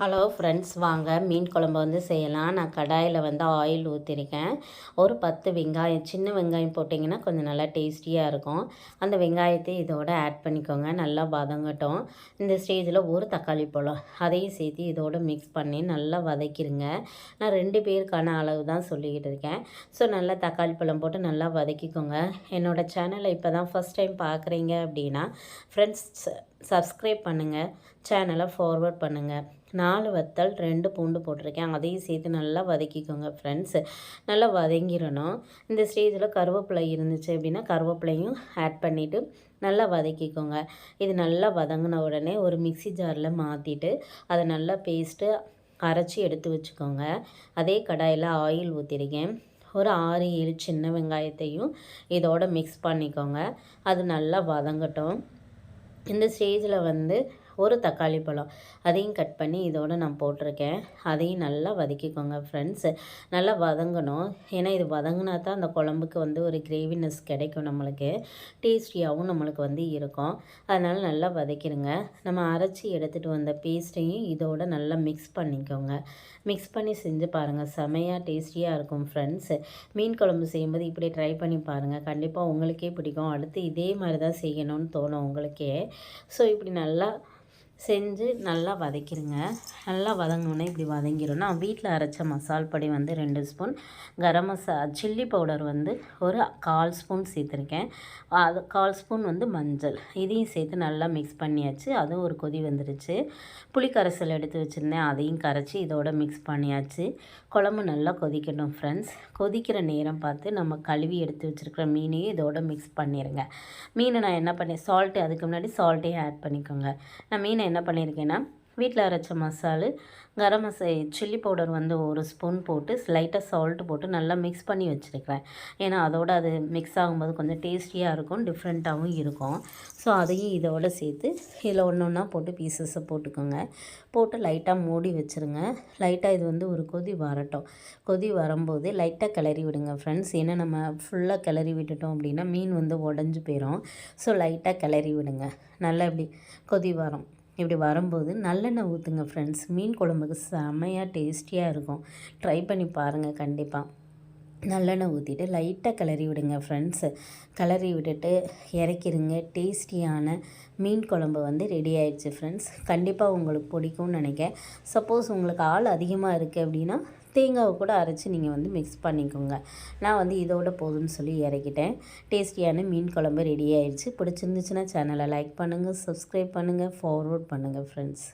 Hello friends வாங்க. மீன் குழம்பு வந்து செய்யலாம். நான் கடாயில் வந்து ஆயில் ஊற்றிருக்கேன் ஒரு பத்து வெங்காயம் சின்ன வெங்காயம் போட்டிங்கன்னா கொஞ்சம் நல்லா டேஸ்டியாக இருக்கும். அந்த வெங்காயத்தை இதோட ஆட் பண்ணிக்கோங்க. நல்லா வதங்கட்டும். இந்த ஸ்டேஜில் ஒரு தக்காளி பழம் அதையும் சேர்த்து இதோடு மிக்ஸ் பண்ணி நல்லா வதக்கிடுங்க நான் ரெண்டு பேருக்கான அளவு தான் சொல்லிக்கிட்டு இருக்கேன். ஸோ நல்லா தக்காளி பழம் போட்டு நல்லா வதக்கிக்கோங்க. என்னோடய சேனலை இப்போ தான் ஃபஸ்ட் டைம் பார்க்குறீங்க அப்படின்னா ஃப்ரெண்ட்ஸ் சப்ஸ்கிரைப் பண்ணுங்கள் சேனலை ஃபார்வர்ட் பண்ணுங்கள் நாலு வத்தல் ரெண்டு பூண்டு போட்டிருக்கேன். அதையும் சேர்த்து நல்லா வதக்கிக்கோங்க ஃப்ரெண்ட்ஸ் நல்லா வதங்கிடணும் இந்த ஸ்டேஜில் கருவேப்பிலை இருந்துச்சு அப்படின்னா கருவேப்பிலையும் ஆட் பண்ணிவிட்டு நல்லா வதக்கிக்கோங்க. இது நல்லா வதங்கின உடனே ஒரு மிக்சி ஜாரில் மாற்றிட்டு அதை நல்லா பேஸ்ட்டு அரைச்சி எடுத்து வச்சுக்கோங்க. அதே கடாயில் ஆயில் ஊற்றிருக்கேன் ஒரு ஆறு ஏழு சின்ன வெங்காயத்தையும் இதோட மிக்ஸ் பண்ணிக்கோங்க. அது நல்லா வதங்கட்டும். இந்த ஸ்டேஜில் வந்து ஒரு தக்காளி பழம். அதையும் கட் பண்ணி இதோடு நான் போட்டிருக்கேன். அதையும் நல்லா வதக்கிக்கோங்க ஃப்ரெண்ட்ஸ் நல்லா வதங்கணும். ஏன்னா இது வதங்கினா தான் அந்த குழம்புக்கு வந்து ஒரு கிரேவினஸ் கிடைக்கும் நம்மளுக்கு. டேஸ்டியாகவும் நம்மளுக்கு வந்து இருக்கும். அதனால் நல்லா வதக்கிடுங்க. நம்ம அரைச்சி எடுத்துகிட்டு வந்த பேஸ்ட்டையும் இதோட நல்லா மிக்ஸ் பண்ணிக்கோங்க. மிக்ஸ் பண்ணி செஞ்சு பாருங்கள் செமையாக டேஸ்டியாக இருக்கும் ஃப்ரெண்ட்ஸ் மீன் குழம்பு செய்யும்போது இப்படி ட்ரை பண்ணி பாருங்கள் கண்டிப்பாக உங்களுக்கே பிடிக்கும். அடுத்து இதே மாதிரி தான் செய்யணும்னு தோணும் உங்களுக்கே. ஸோ இப்படி நல்லா செஞ்சு நல்லா வதக்கிடுங்க நல்லா வதங்கினோடனே இப்படி வதங்கிடும் நான் வீட்டில் அரைச்ச மசால் பொடி வந்து ரெண்டு ஸ்பூன் கரம் மசா சில்லி பவுடர் வந்து ஒரு கால் ஸ்பூன் சேர்த்துருக்கேன். அது கால் ஸ்பூன் வந்து மஞ்சள். இதையும் சேர்த்து நல்லா மிக்ஸ் பண்ணியாச்சு. அதுவும் ஒரு கொதி வந்துடுச்சு புளி கரைசல் எடுத்து வச்சுருந்தேன். அதையும் கரைச்சி இதோட மிக்ஸ் பண்ணியாச்சு. குழம்பு நல்லா கொதிக்கட்டும் ஃப்ரெண்ட்ஸ் கொதிக்கிற நேரம் பார்த்து நம்ம கழுவி எடுத்து வச்சுருக்கிற மீனையும் இதோட மிக்ஸ் பண்ணிடுங்க மீனை நான் என்ன பண்ணேன்? சால்ட்டு அதுக்கு முன்னாடி சால்ட்டையும் ஆட் பண்ணிக்கோங்க. நான் மீனை என்ன பண்ணியிருக்கேன்னா வீட்டில் அரைச்ச மசாலு கரம் மசா சில்லி பவுடர் வந்து ஒரு ஸ்பூன் போட்டு லைட்டாக சால்ட் போட்டு நல்லா மிக்ஸ் பண்ணி வச்சுருக்கிறேன். ஏன்னா அதோட அது மிக்ஸ் ஆகும்போது கொஞ்சம் டேஸ்டியாக இருக்கும் டிஃப்ரெண்ட்டாகவும் இருக்கும். ஸோ அதையும் இதோட சேர்த்து இதில் ஒன்று ஒன்றா போட்டு பீசஸை போட்டுக்கோங்க. போட்டு லைட்டாக மூடி வச்சுருங்க. லைட்டாக இது வந்து ஒரு கொதி வரட்டும். கொதி வரும்போது லைட்டாக கிளறி விடுங்க ஃப்ரெண்ட்ஸ் ஏன்னா நம்ம ஃபுல்லாக கிளறி விட்டுட்டோம் அப்படின்னா மீன் வந்து உடஞ்சி போயிடும் ஸோ லைட்டாக கிளறி விடுங்க. நல்லா இப்படி கொதி வரும். இப்படி வரும்போது நல்லெண்ணெய் ஊற்றுங்க ஃப்ரெண்ட்ஸ் மீன் குழம்புக்கு செம்மையாக டேஸ்டியாக இருக்கும். ட்ரை பண்ணி பாருங்கள் கண்டிப்பாக நல்லெண்ணெய் ஊற்றிட்டு லைட்டாக கிளறி விடுங்க ஃப்ரெண்ட்ஸு கிளறி விட்டுட்டு இறக்கிருங்க. டேஸ்டியான மீன் குழம்பு வந்து ரெடி ஆயிடுச்சு ஃப்ரெண்ட்ஸ் கண்டிப்பாக உங்களுக்கு பிடிக்கும்னு நினைக்கிறேன். சப்போஸ் உங்களுக்கு ஆள் அதிகமாக இருக்குது அப்படின்னா தேங்காவை கூட அரைச்சி நீங்கள் வந்து மிக்ஸ் பண்ணிக்கோங்க. நான் வந்து இதோட போதும்னு சொல்லி இறக்கிட்டேன். டேஸ்டியான மீன் குழம்பு ரெடி ஆயிடுச்சு. பிடிச்சிருந்துச்சுன்னா சேனலை லைக் பண்ணுங்கள் சப்ஸ்கிரைப் பண்ணுங்கள் ஃபார்வர்ட் பண்ணுங்கள் ஃப்ரெண்ட்ஸ்